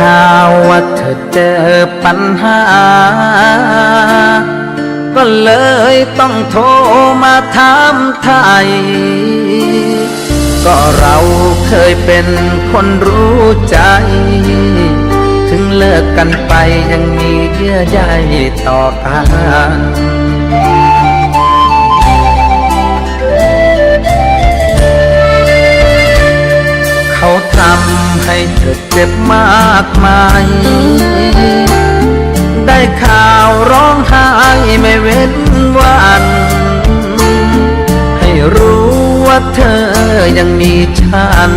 ได้ข่าวว่าเธอเจอปัญหา ก็เลยต้องโทรมาถามไทย ก็เราเคยเป็นคนรู้ใจ ถึงเลิกกันไปยังมีเยื่อใยต่อกันเขาทำ ให้เธอเจ็บมากมาย ได้ข่าวร้องไห้ไม่เว้นวัน ให้รู้ว่าเธอยังมีฉัน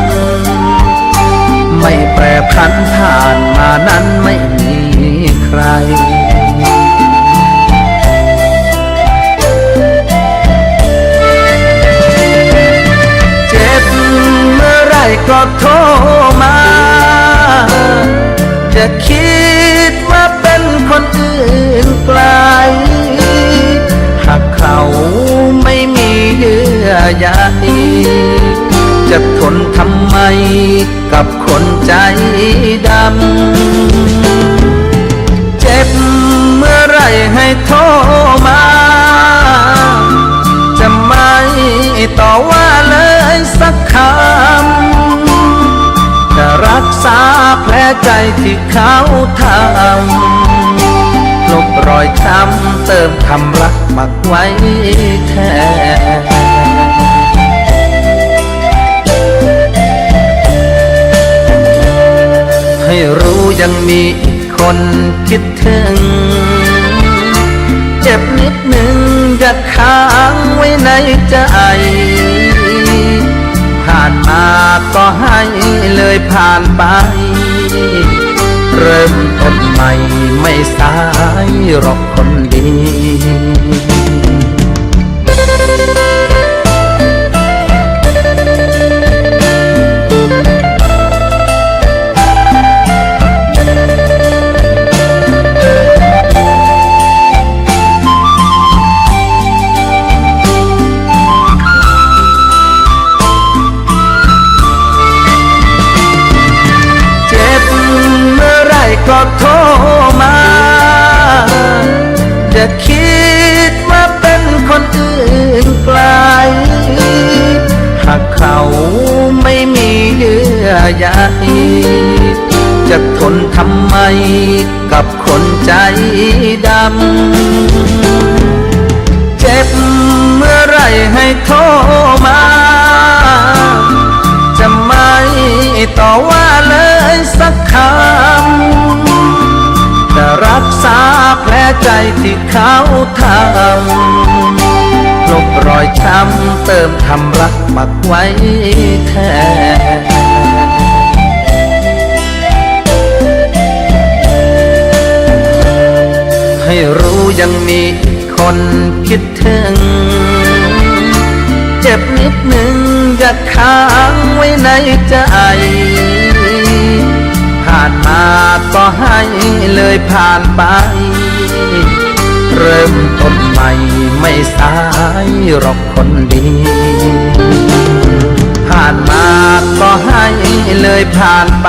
ไม่แปรพันผ่านมานั้นไม่มีใครเจ็บเมื่อไรก็โทาคิดว่าเป็นคนอื่นไกล หากเขาไม่มีเยื่อใยจะทนทำไมกับคนใจดำ เจ็บเมื่อไรให้โทษ ที่เขาทำลบรอยช้ำเติมคำรักมักไว้แทนให้รู้ยังมีอีกคนคิดถึง เจ็บนิดหนึ่งอย่าค้างไว้ในใจ ผ่านมาก็ให้เลยผ่านไป เริ่มต้นใหม่ไม่สายหรอกคนดี ยื่อใยจะทนทำไมกับคนใจดำ เจ็บเมื่อไรให้โทรมา จะไม่ต่อว่าเลยสักคำจะรักษาแผลใจที่เขาทำลบรอยช้ำเติมคำรักหมักไว้แทน ให้รู้ยังมีอีกคนคิดถึง เจ็บนิดหนึ่งอย่าค้างไว้ในใจ ผ่านมาก็ให้เลยผ่านไป เริ่มต้นใหม่ไม่สายหรอกคนดี ผ่านมาก็ให้เลยผ่านไป